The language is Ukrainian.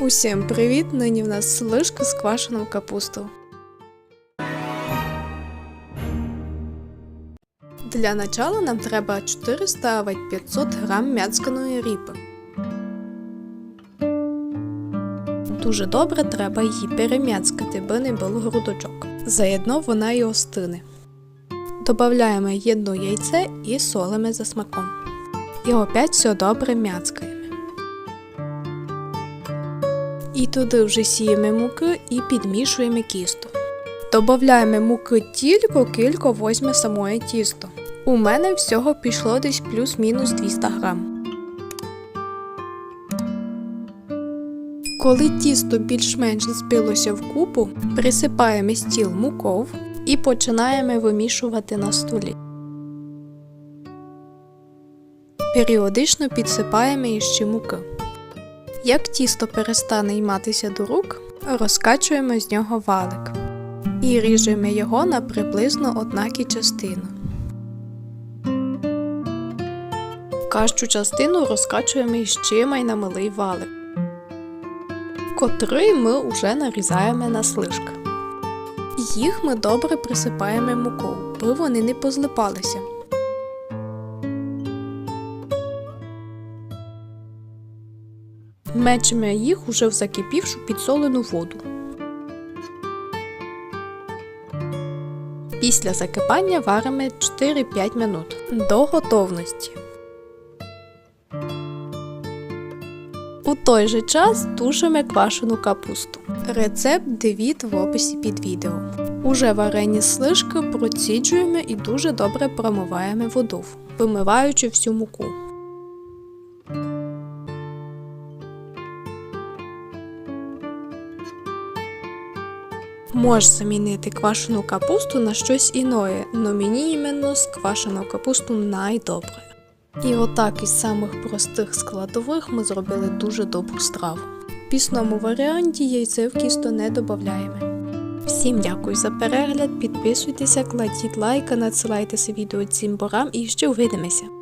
Усім привіт! Нині в нас слишка з квашеною капустою. Для начала нам треба 400-500 грам м'яцканої ріпи. Дуже добре треба її перем'яцкати, бо не було грудочок. Заєдно вона і остине. Добавляємо одне яйце і солимо за смаком. І опять все добре м'яцкаємо. І туди вже сіємо муки і підмішуємо кісто. Добавляємо муки тільки кілько возьме самої тісто. У мене всього пішло десь плюс-мінус 200 грам. Коли тісто більш-менш збилося в купу, присипаємо стіл муков і починаємо вимішувати на столі. Періодично підсипаємо іще муки. Як тісто перестане йматися до рук, розкачуємо з нього валик і ріжемо його на приблизно однакі частини. Кащу частину розкачуємо іще й на малий валик, котрий ми вже нарізаємо на слишки. Їх ми добре присипаємо мукою, бо вони не позлипалися. Мечемо їх уже в закипівшу підсолену воду. Після закипання варимо 4-5 минут до готовності. У той же час тушимо квашену капусту. Рецепт дивіться в описі під відео. Уже варені слишки проціджуємо і дуже добре промиваємо воду, вимиваючи всю муку. Можеш замінити квашену капусту на щось іное, но мені іменно з квашену капусту найдобре. І отак із самих простих складових ми зробили дуже добру страву. В пісному варіанті яйце в кісто не додаємо. Всім дякую за перегляд, підписуйтеся, кладіть лайка, надсилайте це відео цим борам і ще увидимося!